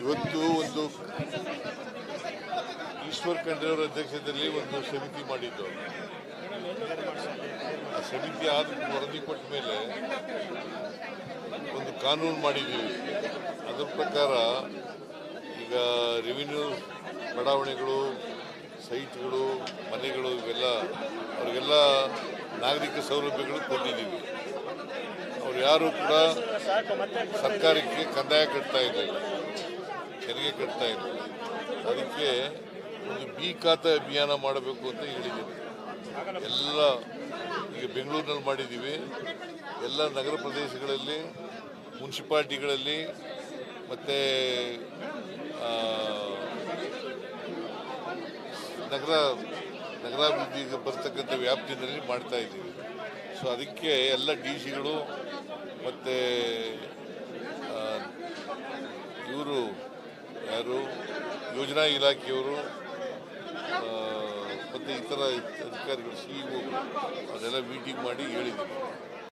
ಇವತ್ತು ಒಂದು ಈಶ್ವರ್ ಖಂಡ್ರೆ ಅವರ ಅಧ್ಯಕ್ಷತೆಯಲ್ಲಿ ಒಂದು ಸಮಿತಿ ಮಾಡಿದ್ದು. ಆ ಸಮಿತಿ ಆದ ವರದಿ ಕೊಟ್ಟ ಮೇಲೆ ಒಂದು ಕಾನೂನು ಮಾಡಿದ್ದೀವಿ. ಅದರ ಪ್ರಕಾರ ಈಗ ರೆವಿನ್ಯೂ ಬಡಾವಣೆಗಳು, ಸೈಟ್ಗಳು, ಮನೆಗಳು ಇವೆಲ್ಲ, ಅವರಿಗೆಲ್ಲ ನಾಗರಿಕ ಸೌಲಭ್ಯಗಳು ಕೊಟ್ಟಿದ್ದೀವಿ. ಅವ್ರು ಯಾರು ಕೂಡ ಸರ್ಕಾರಕ್ಕೆ ಕಂದಾಯ ಕಟ್ತಾ ಇದ್ದಾರೆ ತೆರಿಗೆ ಕಟ್ತಾ ಇರಲಿಲ್ಲ ಅದಕ್ಕೆ ಒಂದು ಬಿ ಖಾತೆ ಅಭಿಯಾನ ಮಾಡಬೇಕು ಅಂತ ಹೇಳಿದ್ದೀನಿ ಎಲ್ಲ ಈಗ ಬೆಂಗಳೂರಿನಲ್ಲಿ ಮಾಡಿದ್ದೀವಿ. ಎಲ್ಲ ನಗರ ಪ್ರದೇಶಗಳಲ್ಲಿ, ಮುನ್ಸಿಪಾಲ್ಟಿಗಳಲ್ಲಿ ಮತ್ತು ನಗರ, ನಗರಾಭಿವೃದ್ಧಿಗೆ ಬರ್ತಕ್ಕಂಥ ವ್ಯಾಪ್ತಿಯಲ್ಲಿ ಮಾಡ್ತಾ ಇದ್ದೀವಿ. ಸೊ ಅದಕ್ಕೆ ಎಲ್ಲ ಡಿ ಸಿಗಳು ಮತ್ತು ಇವರು ಯಾರು, ಯೋಜನಾ ಇಲಾಖೆಯವರು ಮತ್ತು ಇತರ ಅಧಿಕಾರಿಗಳು, ಸಿ ಇ ಅದೆಲ್ಲ ಮೀಟಿಂಗ್ ಮಾಡಿ ಹೇಳಿದ್ದೀವಿ.